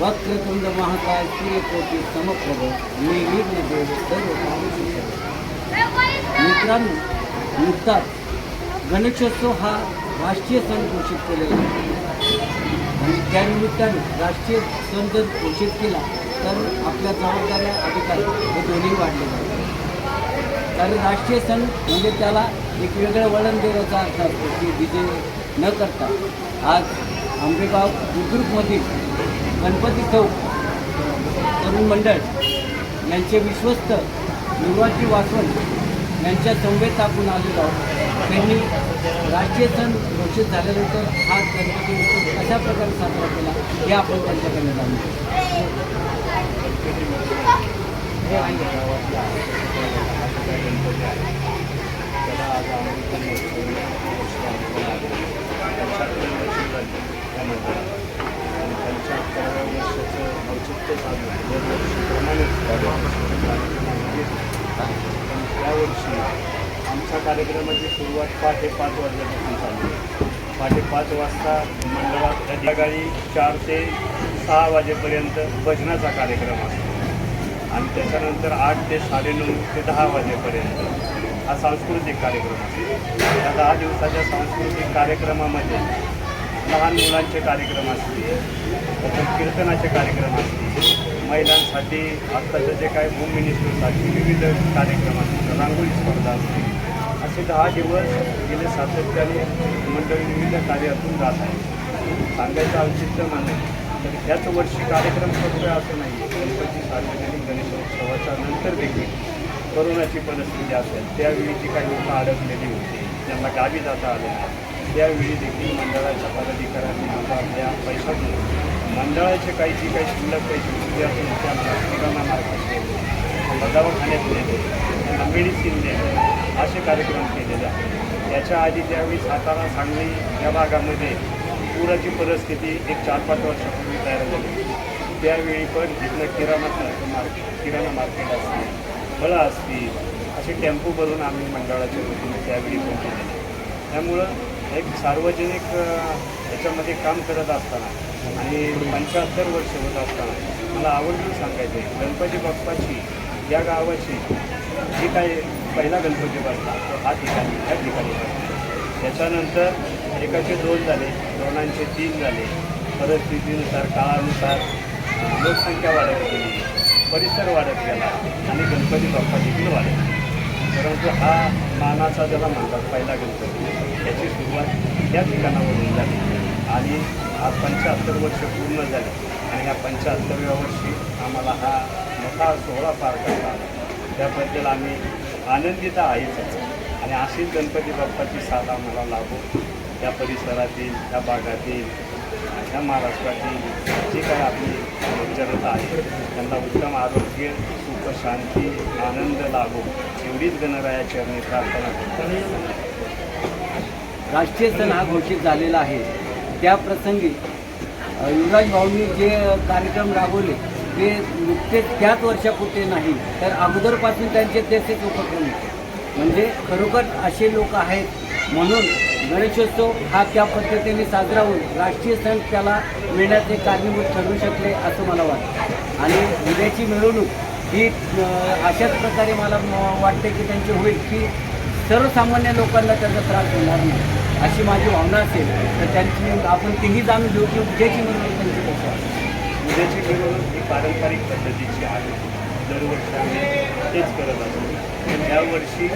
वक्रतुंड महाकाय सूर्यकोटी समप्रभ निर्विघ्न देव सर्व मित्रांनो नुकताच गणेशोत्सव हा राष्ट्रीय सण घोषित केलेला आणि त्यानिमित्ताने राष्ट्रीय सण जर घोषित केला तर आपल्या जबाबदाऱ्या अधिकार हे दोन्ही वाढले जातात. कारण राष्ट्रीय सण म्हणजे त्याला एक वेगळं वळण देण्याचा अर्थ असतो की विजय न करता आज आंबेगाव बुद्रुकमधील गणपती चौक तरुण मंडळ यांचे विश्वस्त युवाची वासवण यांच्या संवेद आपण आलेलो आहोत. त्यांनी राष्ट्रीय सण घोषित झाल्यानंतर हा गणपती उत्सव कशा प्रकारे साजरा केला हे आपण त्यांच्याकडे जाणून हे आहे. त्याला आज आम्ही त्या मंडळात आणि त्यांच्या अकराव्या वर्षाचं औचित्य त्यावर्षी आमच्या कार्यक्रमाची सुरुवात पहाटे पाच वाजल्यापासून चालू आहे. पहाटे पाच वाजता मंडळात संध्याकाळी चार ते सहा वाजेपर्यंत भजनाचा कार्यक्रम असतो. आणि त्याच्यानंतर आठ ते साडेनऊ ते दहा वाजेपर्यंत हा सांस्कृतिक कार्यक्रम असतो. या दहा दिवसाच्या सांस्कृतिक कार्यक्रमामध्ये लहान मुलांचे कार्यक्रम असतील त्याच्यात कीर्तनाचे कार्यक्रम असतील महिलांसाठी आत्ताचे जे काही होम मिनिस्टरसाठी विविध कार्यक्रम असतील रांगोळी स्पर्धा असतील असे दहा दिवस गेले सातत्याने मंडळी विविध कार्यातून जात आहे सांगायचं औचित्य म्हणणं तर ह्याच वर्षी कार्यक्रम फक्त असं नाही आहे गणपती सार्वजनिक गणेशोत्सवाच्या नंतर देखील कोरोनाची परिस्थिती असेल त्यावेळी जी काही लोकं अडकलेली होती ज्यांना गावी जाता आलं त्यावेळी देखील मंडळाच्या पदाधिकाऱ्यांनी मंडळाचे काही जी काही शिल्लक पैसे उरले असेल त्यांना किराणा मार्फत दिले दवाखान्यात नेले त्यांना मेडिसिन दिले असे कार्यक्रम केलेले आहेत. याच्या आधी त्यावेळी सातारा सांगली या भागामध्ये पुराची परिस्थिती एक चार पाच वर्षापूर्वी तयार झाली. त्यावेळी पण तिथलं किराणा मार्केट किराणा मार्केट असतील फळं असतील असे टेम्पो भरून आम्ही मंडळाच्या वतीने त्यावेळी पण केलेले त्यामुळं एक सार्वजनिक याच्यामध्ये काम करत असताना आणि पंच्याहत्तर वर्ष होत असताना मला आवडून सांगायचं आहे. गणपती बाप्पाची या गावाची जी काय पहिला गणपती बसला तो हा ठिकाणी ह्या ठिकाणी बसला. त्याच्यानंतर एकाचे दोन झाले दोनांचे तीन झाले. परिस्थितीनुसार काळानुसार लोकसंख्या वाढत गेली परिसर वाढत गेला आणि गणपती बाप्पा देखील वाढत म्हणजे हा मानाचा ज्याला म्हणतात पहिला गणपती त्याची सुरुवात या ठिकाणावरून झाली. आणि हा पंच्याहत्तर वर्ष पूर्ण झाले. आणि ह्या पंच्याहत्तरव्या वर्षी आम्हाला हा मोठा सोहळा पार करता त्याबद्दल आम्ही आनंदित आहेच. आणि अशीच गणपती बाप्पाची साथ आम्हाला लाभो या परिसरातील या भागातील ह्या महाराष्ट्रातील जी काही आपली जनता आहे त्यांना उत्तम आरोग्य सुख शांती आनंद लागो. एवढीच गणरायाची आम्ही प्रार्थना करतो. राष्ट्रीय सण हा घोषित झालेला आहे. त्या प्रसंगी युवराज भाऊंनी जे कार्यक्रम राबवले ते नुकतेच त्याच वर्षापुरते नाही तर अगोदरपासून त्यांचे तेच उपक्रम म्हणजे खरोखर असे लोक आहेत म्हणून गणेशोत्सव हा त्या पद्धतीने साजरा होऊन राष्ट्रीय सण त्याला मिळण्याचे कारणीभूत ठरू शकले असं मला वाटतं. आणि उद्याची मिरवणूक ही अशाच प्रकारे मला म- वाटते की त्यांची होईल की सर्वसामान्य लोकांना त्याचा त्रास होणार नाही अशी माझी भावना असेल. तर त्यांची आपण तेही जाणून घेऊ की उद्याची मिरवणूक त्यांची कसं आहे. उद्याची मिरवणूक ही पारंपरिक पद्धतीची आहे. दरवर्षी आम्ही तेच करत असतो. यावर्षी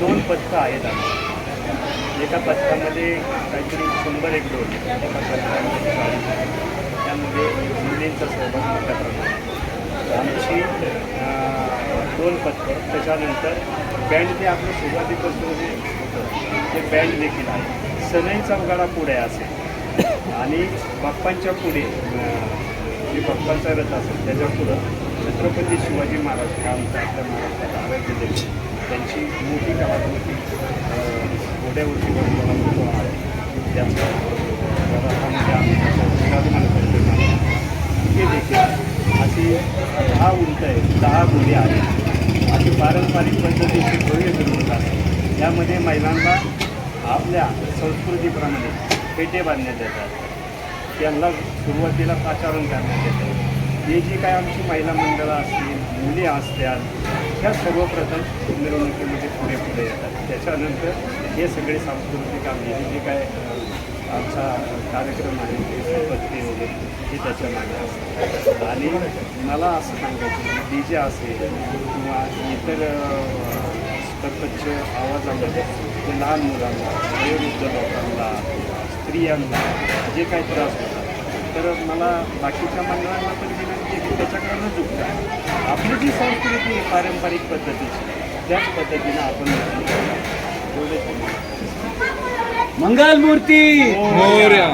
दोन पथकं आहेत आम्ही एका पथकामध्ये काहीतरी शंभर एक दोन एका पथकामध्ये चाळीस. त्यामध्ये मुलींचा सहभाग मोठ्या प्रमाणात. अं, त्याच्यानंतर बँड ते आपलं सुरुवातीपासून जे होतं ते बँड देखील आहे. सनईचा उगाडा पुढे असेल. आणि बाप्पांच्या पुढे जे बाप्पांचा रथ असेल त्याच्या पुढं छत्रपती शिवाजी महाराज हे आमच्या आपल्या महाराष्ट्रात आरोग्य देव त्यांची मोठी कलाकृती अं, घोड्यावरती बनवलेला आहे. त्याचा रथामध्ये आम्ही विराजमान करतो ते देखील अशी दहा उंट आहेत दहा घोडे आहेत. अशी पारंपरिक पद्धतीची भव्य मिरवणूक यामध्ये महिलांना आपल्या संस्कृतीप्रमाणे पेटे बांधण्यात येतात. त्यांना सुरुवातीला पाचारण करण्यात येतं. हे जी काय आमची महिला मंडळं असतील मुली असतात ह्या सर्वप्रथम मिरवणुकीमध्ये पुढे पुढे येतात. त्याच्यानंतर हे सगळे सांस्कृतिक आमचे जे काय आमचा कार्यक्रम आहे ते संपत्ती वगैरे हे त्याच्यामागे असतं. आणि मला असं सांगायचं डी जे असेल किंवा इतर सरपंच आवाजामध्ये ते लहान मुलांना वयोवृद्ध लोकांना स्त्रियांना जे काही त्रास होतात तर मला बाकीच्या मंडळांना पण विनंती की त्याच्याकडनं चुकतं आपली जी संस्कृती पारंपरिक पद्धतीची त्याच पद्धतीनं आपण एवढेच मंगलमूर्ती. मोर्या.